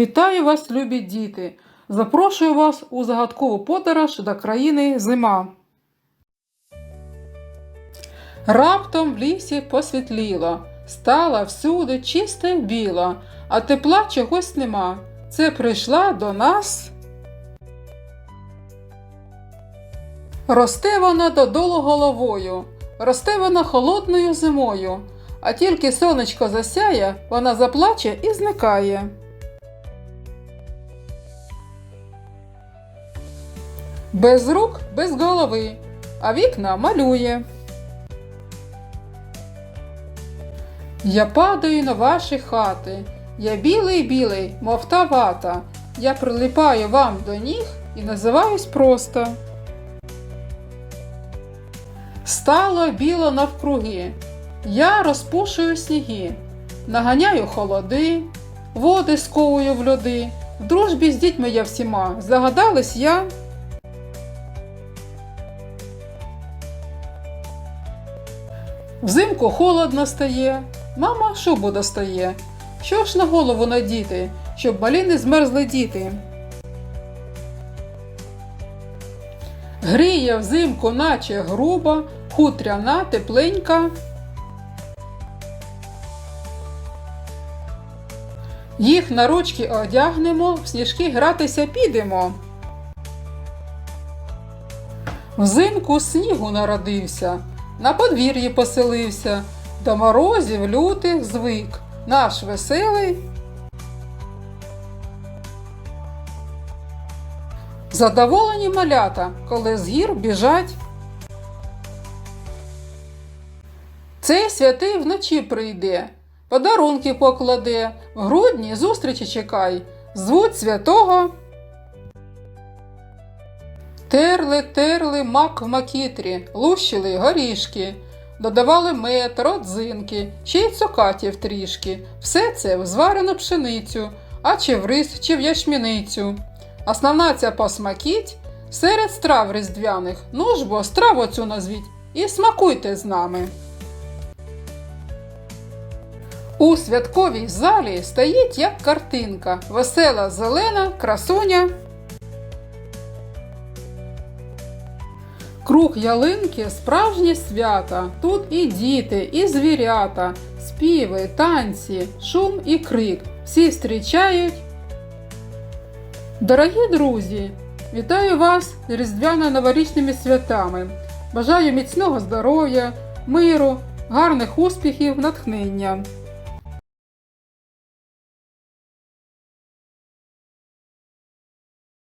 Вітаю вас, любі діти! Запрошую вас у загадкову подорож до країни зима. Раптом в лісі посвітліло, стала всюди чиста й біла, а тепла чогось нема. Це прийшла до нас. Росте вона додолу головою, росте вона холодною зимою, а тільки сонечко засяє, вона заплаче і зникає. Без рук, без голови, а вікна малює. Я падаю на ваші хати. Я білий білий, мов та вата. Я прилипаю вам до ніг і називаюсь просто. Стало біло навкруги. Я розпушую сніги, наганяю холоди, води сковую в льоди. В дружбі з дітьми я всіма. Загадались я. Взимку холодно стає, мама шубу достає. Що ж на голову надіти, щоб малі не змерзли діти? Гріє взимку, наче груба, хутряна, тепленька. Їх на ручки одягнемо, в сніжки гратися підемо. Взимку снігу народився, на подвір'ї поселився, до морозів лютих звик, наш веселий. Задоволені малята, коли з гір біжать. Цей святий вночі прийде, подарунки покладе, в грудні зустрічі чекай, звуть святого. Терли, терли мак в макітрі, лущили горішки, додавали мед, родзинки, ще й цукатів трішки. Все це в зварену пшеницю, а чи в рис, чи в ячміницю. Основна ця посмакіть серед страв різдвяних. Ну ж бо страву цю назвіть і смакуйте з нами. У святковій залі стоїть як картинка, весела зелена красуня. Круг ялинки справжнє свята. Тут і діти, і звірята, співи, танці, шум і крик. Всі зустрічають. Дорогі друзі, вітаю вас різдвяно-новорічними святами. Бажаю міцного здоров'я, миру, гарних успіхів, натхнення.